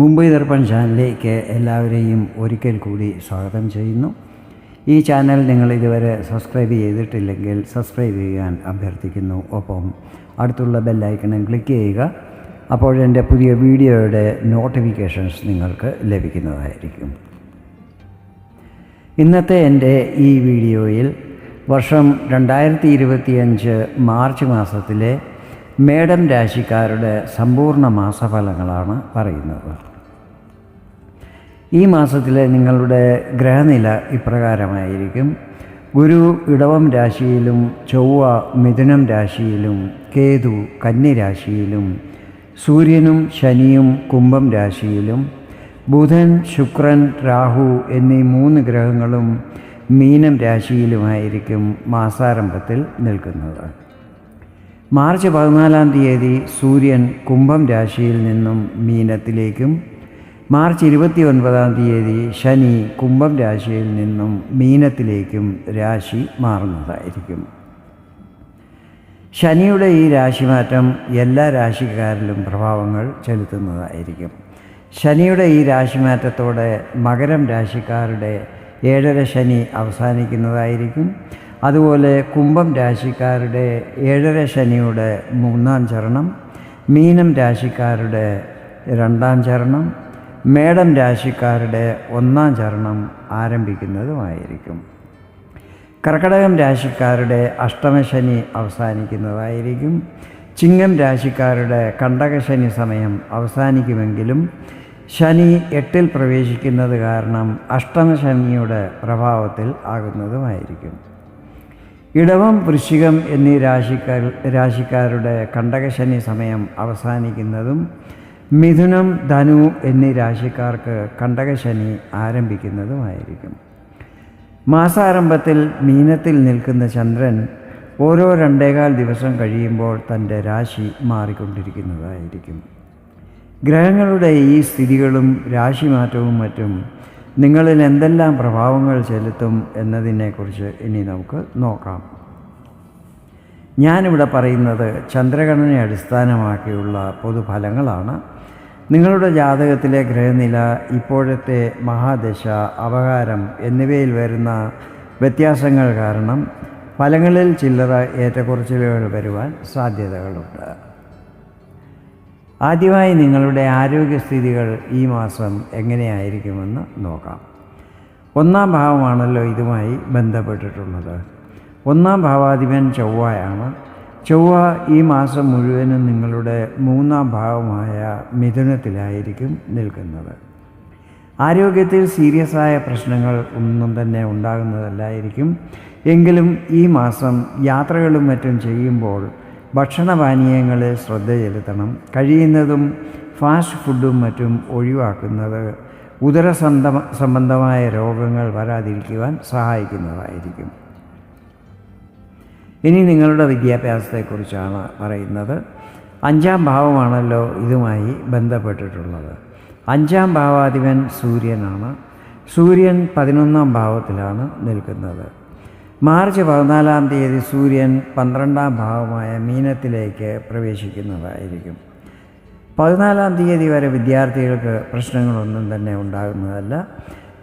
മുംബൈ ദർപ്പൺ ചാനലിലേക്ക് എല്ലാവരെയും ഒരിക്കൽ കൂടി സ്വാഗതം ചെയ്യുന്നു. ഈ ചാനൽ നിങ്ങൾ ഇതുവരെ സബ്സ്ക്രൈബ് ചെയ്തിട്ടില്ലെങ്കിൽ സബ്സ്ക്രൈബ് ചെയ്യാൻ അഭ്യർത്ഥിക്കുന്നു. ഒപ്പം അടുത്തുള്ള ബെല്ലൈക്കണും ക്ലിക്ക് ചെയ്യുക. അപ്പോൾ എന്റെ പുതിയ വീഡിയോയുടെ നോട്ടിഫിക്കേഷൻസ് നിങ്ങൾക്ക് ലഭിക്കുന്നതായിരിക്കും. ഇന്നത്തെ എന്റെ ഈ വീഡിയോയിൽ വർഷം രണ്ടായിരത്തി മാർച്ച് മാസത്തിലെ മേഡം രാശിക്കാരുടെ സമ്പൂർണ മാസഫലങ്ങളാണ് പറയുന്നത്. ഈ മാസത്തിലെ നിങ്ങളുടെ ഗ്രഹനില ഇപ്രകാരമായിരിക്കും. ഗുരു ഇടവം രാശിയിലും ചൊവ്വ മിഥുനം രാശിയിലും കേതു കന്നി രാശിയിലും സൂര്യനും ശനിയും കുംഭം രാശിയിലും ബുധൻ ശുക്രൻ രാഹു എന്നീ മൂന്ന് ഗ്രഹങ്ങളും മീനം രാശിയിലുമായിരിക്കും മാസാരംഭത്തിൽ നിൽക്കുന്നത്. മാർച്ച് പതിനാലാം തീയതി സൂര്യൻ കുംഭം രാശിയിൽ നിന്നും മീനത്തിലേക്കും മാർച്ച് ഇരുപത്തി ഒൻപതാം തീയതി ശനി കുംഭം രാശിയിൽ നിന്നും മീനത്തിലേക്കും രാശി മാറുന്നതായിരിക്കും. ശനിയുടെ ഈ രാശിമാറ്റം എല്ലാ രാശിക്കാരിലും പ്രഭാവങ്ങൾ ചെലുത്തുന്നതായിരിക്കും. ശനിയുടെ ഈ രാശിമാറ്റത്തോടെ മകരം രാശിക്കാരുടെ ഏഴര ശനി അവസാനിക്കുന്നതായിരിക്കും. അതുപോലെ കുംഭം രാശിക്കാരുടെ ഏഴര ശനിയുടെ മൂന്നാം ചരണം മീനം രാശിക്കാരുടെ രണ്ടാം ചരണം മേടം രാശിക്കാരുടെ ഒന്നാം ചരണം ആരംഭിക്കുന്നതുമായിരിക്കും. കർക്കടകം രാശിക്കാരുടെ അഷ്ടമശനി അവസാനിക്കുന്നതായിരിക്കും. ചിങ്ങം രാശിക്കാരുടെ കണ്ടകശനി സമയം അവസാനിക്കുമെങ്കിലും ശനി എട്ടിൽ പ്രവേശിക്കുന്നത് കാരണം അഷ്ടമശനിയുടെ പ്രഭാവത്തിൽ ആകുന്നതുമായിരിക്കും. ഇടവം വൃശ്ചികം എന്നീ രാശിക്കാർ രാശിക്കാരുടെ കണ്ടകശനി സമയം അവസാനിക്കുന്നതും മിഥുനം ധനു എന്നീ രാശിക്കാർക്ക് കണ്ടകശനി ആരംഭിക്കുന്നതുമായിരിക്കും. മാസാരംഭത്തിൽ മീനത്തിൽ നിൽക്കുന്ന ചന്ദ്രൻ ഓരോ രണ്ടേകാൽ ദിവസം കഴിയുമ്പോൾ തന്റെ രാശി മാറിക്കൊണ്ടിരിക്കുന്നതായിരിക്കും. ഗ്രഹങ്ങളുടെ ഈ സ്ഥിതികളും രാശിമാറ്റവും മറ്റും നിങ്ങളിൽ എന്തെല്ലാം പ്രഭാവങ്ങൾ ചെലുത്തും എന്നതിനെക്കുറിച്ച് ഇനി നമുക്ക് നോക്കാം. ഞാനിവിടെ പറയുന്നത് ചന്ദ്രഗണനെ അടിസ്ഥാനമാക്കിയുള്ള പൊതുഫലങ്ങളാണ്. നിങ്ങളുടെ ജാതകത്തിലെ ഗ്രഹനില ഇപ്പോഴത്തെ മഹാദശ അപകാരം എന്നിവയിൽ വരുന്ന വ്യത്യാസങ്ങൾ കാരണം ഫലങ്ങളിൽ ചില്ലറ ഏറ്റക്കുറച്ചിലുകൾ വരുവാൻ സാധ്യതകളുണ്ട്. ആദ്യമായി നിങ്ങളുടെ ആരോഗ്യസ്ഥിതികൾ ഈ മാസം എങ്ങനെയായിരിക്കുമെന്ന് നോക്കാം. ഒന്നാം ഭാവമാണല്ലോ ഇതുമായി ബന്ധപ്പെട്ടിട്ടുള്ളത്. ഒന്നാം ഭാവാധിപൻ ചൊവ്വയാണ്. ചൊവ്വ ഈ മാസം മുഴുവനും നിങ്ങളുടെ മൂന്നാം ഭാവമായ മിഥുനത്തിലായിരിക്കും നിൽക്കുന്നത്. ആരോഗ്യത്തിൽ സീരിയസ് ആയ പ്രശ്നങ്ങൾ ഒന്നും തന്നെ ഉണ്ടാകുന്നതല്ലായിരിക്കും. എങ്കിലും ഈ മാസം യാത്രകളും മറ്റും ചെയ്യുമ്പോൾ ഭക്ഷണപാനീയങ്ങളിൽ ശ്രദ്ധ ചെലുത്തണം. കഴിയുന്നതും ഫാസ്റ്റ് ഫുഡും മറ്റും ഒഴിവാക്കുന്നത് ഉദര സംബന്ധമായ രോഗങ്ങൾ വരാതിരിക്കുവാൻ സഹായിക്കുന്നതായിരിക്കും. ഇനി നിങ്ങളുടെ വിദ്യാഭ്യാസത്തെക്കുറിച്ചാണ് പറയുന്നത്. അഞ്ചാം ഭാവമാണല്ലോ ഇതുമായി ബന്ധപ്പെട്ടിട്ടുള്ളത്. അഞ്ചാം ഭാവാധിപൻ സൂര്യനാണ്. സൂര്യൻ പതിനൊന്നാം ഭാവത്തിലാണ് നിൽക്കുന്നത്. മാർച്ച് പതിനാലാം തീയതി സൂര്യൻ പന്ത്രണ്ടാം ഭാവമായ മീനത്തിലേക്ക് പ്രവേശിക്കുന്നതായിരിക്കും. പതിനാലാം തീയതി വരെ വിദ്യാർത്ഥികൾക്ക് പ്രശ്നങ്ങളൊന്നും തന്നെ ഉണ്ടാകുന്നതല്ല.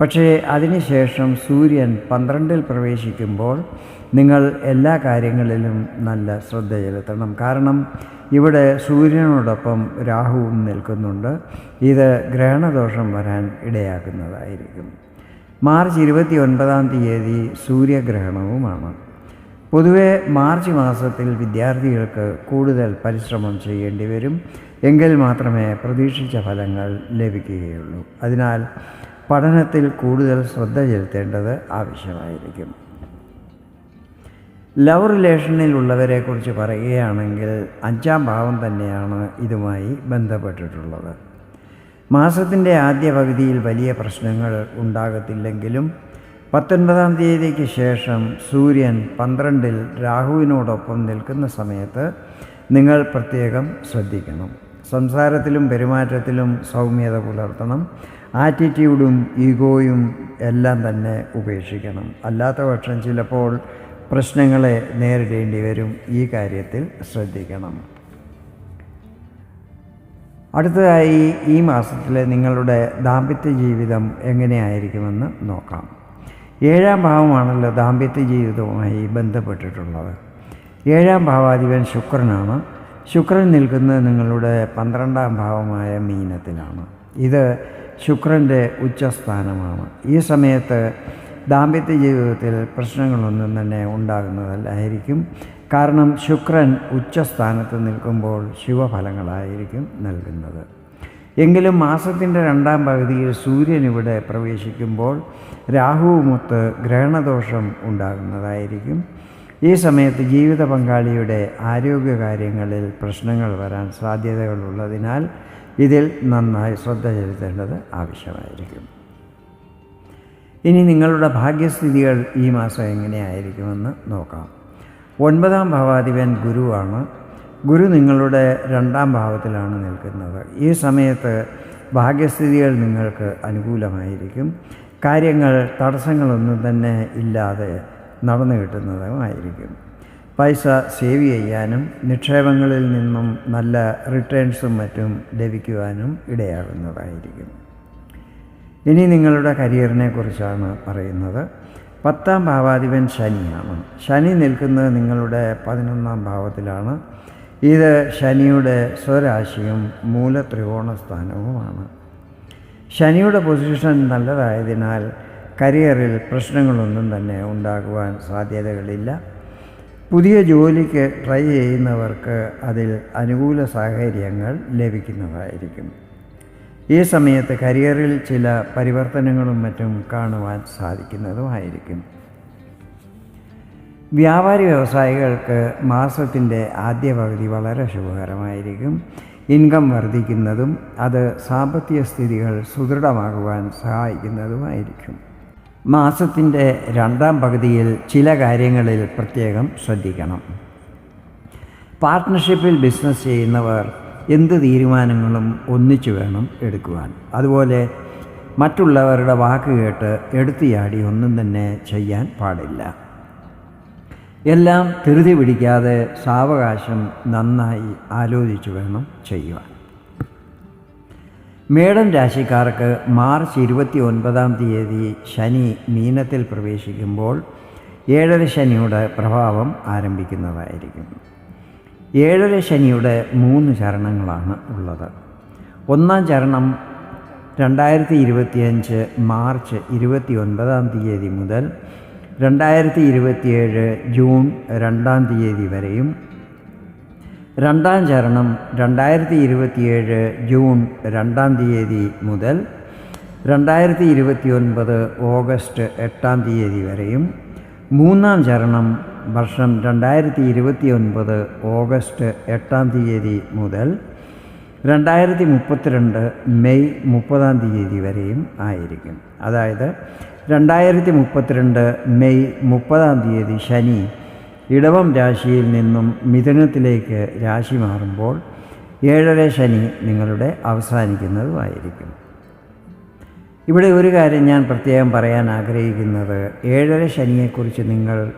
പക്ഷേ അതിനുശേഷം സൂര്യൻ പന്ത്രണ്ടിൽ പ്രവേശിക്കുമ്പോൾ നിങ്ങൾ എല്ലാ കാര്യങ്ങളിലും നല്ല ശ്രദ്ധ ചെലുത്തണം. കാരണം ഇവിടെ സൂര്യനോടൊപ്പം രാഹുവും നിൽക്കുന്നുണ്ട്. ഇത് ഗ്രഹണദോഷം വരാൻ ഇടയാക്കുന്നതായിരിക്കും. മാർച്ച് ഇരുപത്തി ഒൻപതാം തീയതി സൂര്യഗ്രഹണവുമാണ്. പൊതുവെ മാർച്ച് മാസത്തിൽ വിദ്യാർത്ഥികൾക്ക് കൂടുതൽ പരിശ്രമം ചെയ്യേണ്ടി വരും. എങ്കിൽ മാത്രമേ പ്രതീക്ഷിച്ച ഫലങ്ങൾ ലഭിക്കുകയുള്ളൂ. അതിനാൽ പഠനത്തിൽ കൂടുതൽ ശ്രദ്ധ ചെലുത്തേണ്ടത് ആവശ്യമായിരിക്കും. ലവ് റിലേഷനിലുള്ളവരെക്കുറിച്ച് പറയുകയാണെങ്കിൽ അഞ്ചാം ഭാവം തന്നെയാണ് ഇതുമായി ബന്ധപ്പെട്ടിട്ടുള്ളത്. മാസത്തിന്റെ ആദ്യ പകുതിയിൽ വലിയ പ്രശ്നങ്ങൾ ഉണ്ടാകത്തില്ലെങ്കിലും പത്തൊൻപതാം തീയതിക്ക് ശേഷം സൂര്യൻ പന്ത്രണ്ടിൽ രാഹുവിനോടൊപ്പം നിൽക്കുന്ന സമയത്ത് നിങ്ങൾ പ്രത്യേകം ശ്രദ്ധിക്കണം. സംസാരത്തിലും പെരുമാറ്റത്തിലും സൗമ്യത പുലർത്തണം. ആറ്റിറ്റ്യൂഡും ഈഗോയും എല്ലാം തന്നെ ഉപേക്ഷിക്കണം. അല്ലാത്തപക്ഷം ചിലപ്പോൾ പ്രശ്നങ്ങളെ നേരിടേണ്ടി വരും. ഈ കാര്യത്തിൽ ശ്രദ്ധിക്കണം. അടുത്തതായി ഈ മാസത്തിലെ നിങ്ങളുടെ ദാമ്പത്യ ജീവിതം എങ്ങനെയായിരിക്കുമെന്ന് നോക്കാം. ഏഴാം ഭാവമാണല്ലോ ദാമ്പത്യ ജീവിതവുമായി ബന്ധപ്പെട്ടിട്ടുള്ളത്. ഏഴാം ഭാവാധിപൻ ശുക്രനാണ്. ശുക്രൻ നിൽക്കുന്നത് നിങ്ങളുടെ പന്ത്രണ്ടാം ഭാവമായ മീനത്തിലാണ്. ഇത് ശുക്രന്റെ ഉച്ചസ്ഥാനമാണ്. ഈ സമയത്ത് ദാമ്പത്യ ജീവിതത്തിൽ പ്രശ്നങ്ങളൊന്നും തന്നെ ഉണ്ടാകുന്നതല്ലായിരിക്കും. കാരണം ശുക്രൻ ഉച്ചസ്ഥാനത്ത് നിൽക്കുമ്പോൾ ശുഭഫലങ്ങളായിരിക്കും നൽകുന്നത്. എങ്കിലും മാസത്തിന്റെ രണ്ടാം പകുതിയിൽ സൂര്യൻ ഇവിടെ പ്രവേശിക്കുമ്പോൾ രാഹുവുമൊത്ത് ഗ്രഹണദോഷം ഉണ്ടാകുന്നതായിരിക്കും. ഈ സമയത്ത് ജീവിത പങ്കാളിയുടെ ആരോഗ്യകാര്യങ്ങളിൽ പ്രശ്നങ്ങൾ വരാൻ സാധ്യതകളുള്ളതിനാൽ ഇതിൽ നന്നായി ശ്രദ്ധ ചെലുത്തേണ്ടത് ആവശ്യമായിരിക്കും. ഇനി നിങ്ങളുടെ ഭാഗ്യസ്ഥിതികൾ ഈ മാസം എങ്ങനെയായിരിക്കുമെന്ന് നോക്കാം. ഒൻപതാം ഭാവാധിപൻ ഗുരുവാണ്. ഗുരു നിങ്ങളുടെ രണ്ടാം ഭാവത്തിലാണ് നിൽക്കുന്നത്. ഈ സമയത്ത് ഭാഗ്യസ്ഥിതികൾ നിങ്ങൾക്ക് അനുകൂലമായിരിക്കും. കാര്യങ്ങൾ തടസ്സങ്ങളൊന്നും തന്നെ ഇല്ലാതെ നടന്നു കിട്ടുന്നതുമായിരിക്കും. പൈസ സേവ് ചെയ്യാനും നിക്ഷേപങ്ങളിൽ നിന്നും നല്ല റിട്ടേൺസും മറ്റും ലഭിക്കുവാനും ഇടയാകുന്നതായിരിക്കും. ഇനി നിങ്ങളുടെ കരിയറിനെ കുറിച്ചാണ് പറയുന്നത്. പത്താം ഭാവാധിപൻ ശനിയാണ്. ശനി നിൽക്കുന്നത് നിങ്ങളുടെ പതിനൊന്നാം ഭാവത്തിലാണ്. ഇത് ശനിയുടെ സ്വരാശിയും മൂല ത്രികോണ സ്ഥാനവുമാണ് ശനിയുടെ പൊസിഷൻ നല്ലതായതിനാൽ കരിയറിൽ പ്രശ്നങ്ങളൊന്നും തന്നെ ഉണ്ടാകുവാൻ സാധ്യതകളില്ല. പുതിയ ജോലിക്ക് ട്രൈ ചെയ്യുന്നവർക്ക് അതിൽ അനുകൂല സാഹചര്യങ്ങൾ ലഭിക്കുന്നതായിരിക്കും. ഈ സമയത്ത് കരിയറിൽ ചില പരിവർത്തനങ്ങളും മറ്റും കാണുവാൻ സാധിക്കുന്നതുമായിരിക്കും. വ്യാപാരി വ്യവസായികൾക്ക് മാസത്തിന്റെ ആദ്യ പകുതി വളരെ ശുഭകരമായിരിക്കും. ഇൻകം വർദ്ധിക്കുന്നതും അത് സാമ്പത്തിക സ്ഥിതികൾ സുദൃഢമാകുവാൻ സഹായിക്കുന്നതുമായിരിക്കും. മാസത്തിന്റെ രണ്ടാം പകുതിയിൽ ചില കാര്യങ്ങളിൽ പ്രത്യേകം ശ്രദ്ധിക്കണം. പാർട്ട്ണർഷിപ്പിൽ ബിസിനസ് ചെയ്യുന്നവർ എന്ത് തീരുമാനങ്ങളും ഒന്നിച്ചു വേണം എടുക്കുവാൻ. അതുപോലെ മറ്റുള്ളവരുടെ വാക്ക് കേട്ട് എടുത്തിയാടി ഒന്നും തന്നെ ചെയ്യാൻ പാടില്ല. എല്ലാം ധൃതി പിടിക്കാതെ സാവകാശം നന്നായി ആലോചിച്ചു വേണം ചെയ്യുവാൻ. മേടം രാശിക്കാർക്ക് മാർച്ച് ഇരുപത്തി ഒൻപതാം തീയതി ശനി മീനത്തിൽ പ്രവേശിക്കുമ്പോൾ ഏഴര ശനിയുടെ പ്രഭാവം ആരംഭിക്കുന്നതായിരിക്കും. ഏഴര ശനിയുടെ മൂന്ന് ചരണങ്ങളാണ് ഉള്ളത്. ഒന്നാം ചരണം രണ്ടായിരത്തി ഇരുപത്തിയഞ്ച് മാർച്ച് ഇരുപത്തി ഒൻപതാം തീയതി മുതൽ രണ്ടായിരത്തി ഇരുപത്തിയേഴ് ജൂൺ രണ്ടാം തീയതി വരെയും രണ്ടാം ചരണം രണ്ടായിരത്തി ഇരുപത്തിയേഴ് ജൂൺ രണ്ടാം തീയതി മുതൽ രണ്ടായിരത്തി ഇരുപത്തി ഒൻപത് ഓഗസ്റ്റ് എട്ടാം തീയതി വരെയും മൂന്നാം ചരണം വർഷം രണ്ടായിരത്തി ഇരുപത്തി ഒൻപത് ഓഗസ്റ്റ് എട്ടാം തീയതി മുതൽ രണ്ടായിരത്തി മുപ്പത്തിരണ്ട് മെയ് മുപ്പതാം തീയതി വരെയും ആയിരിക്കും. അതായത് രണ്ടായിരത്തി മുപ്പത്തിരണ്ട് മെയ് മുപ്പതാം തീയതി ശനി ഇടവം രാശിയിൽ നിന്നും മിഥുനത്തിലേക്ക് രാശി മാറുമ്പോൾ ഏഴര ശനി നിങ്ങളുടെ അവസാനിക്കുന്നതുമായിരിക്കും ഇവിടെ ഒരു കാര്യം ഞാൻ പ്രത്യേകം പറയാൻ ആഗ്രഹിക്കുന്നത്. ഏഴര ശനിയെക്കുറിച്ച് നിങ്ങൾ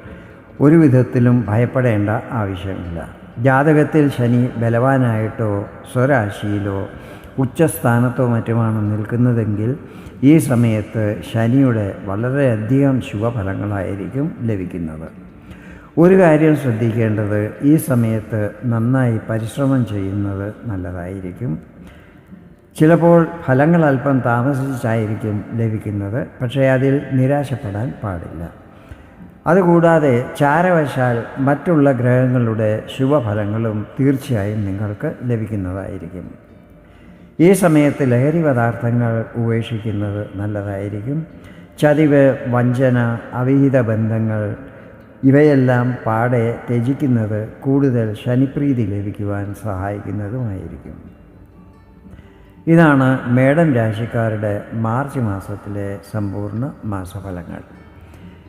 ഒരു വിധത്തിലും ഭയപ്പെടേണ്ട ആവശ്യമില്ല. ജാതകത്തിൽ ശനി ബലവാനായിട്ടോ സ്വരാശിയിലോ ഉച്ചസ്ഥാനത്തോ മറ്റുമാണ് നിൽക്കുന്നതെങ്കിൽ ഈ സമയത്ത് ശനിയുടെ വളരെയധികം ശുഭഫലങ്ങളായിരിക്കും ലഭിക്കുന്നത്. ഒരു കാര്യം ശ്രദ്ധിക്കേണ്ടത് ഈ സമയത്ത് നന്നായി പരിശ്രമം ചെയ്യുന്നത് നല്ലതായിരിക്കും. ചിലപ്പോൾ ഫലങ്ങൾ അല്പം താമസിച്ചായിരിക്കും ലഭിക്കുന്നത് പക്ഷേ അതിൽ നിരാശപ്പെടാൻ പാടില്ല. അതുകൂടാതെ ചാരവശാൽ മറ്റുള്ള ഗ്രഹങ്ങളുടെ ശുഭഫലങ്ങളും തീർച്ചയായും നിങ്ങൾക്ക് ലഭിക്കുന്നതായിരിക്കും. ഈ സമയത്ത് ലഹരി പദാർത്ഥങ്ങൾ ഉപേക്ഷിക്കുന്നത് നല്ലതായിരിക്കും. ചതിവ് വഞ്ചന അവിഹിത ബന്ധങ്ങൾ ഇവയെല്ലാം പാടെ ത്യജിക്കുന്നത് കൂടുതൽ ശനിപ്രീതി ലഭിക്കുവാൻ സഹായിക്കുന്നതുമായിരിക്കും. ഇതാണ് മേടം രാശിക്കാരുടെ മാർച്ച് മാസത്തിലെ സമ്പൂർണ മാസഫലങ്ങൾ.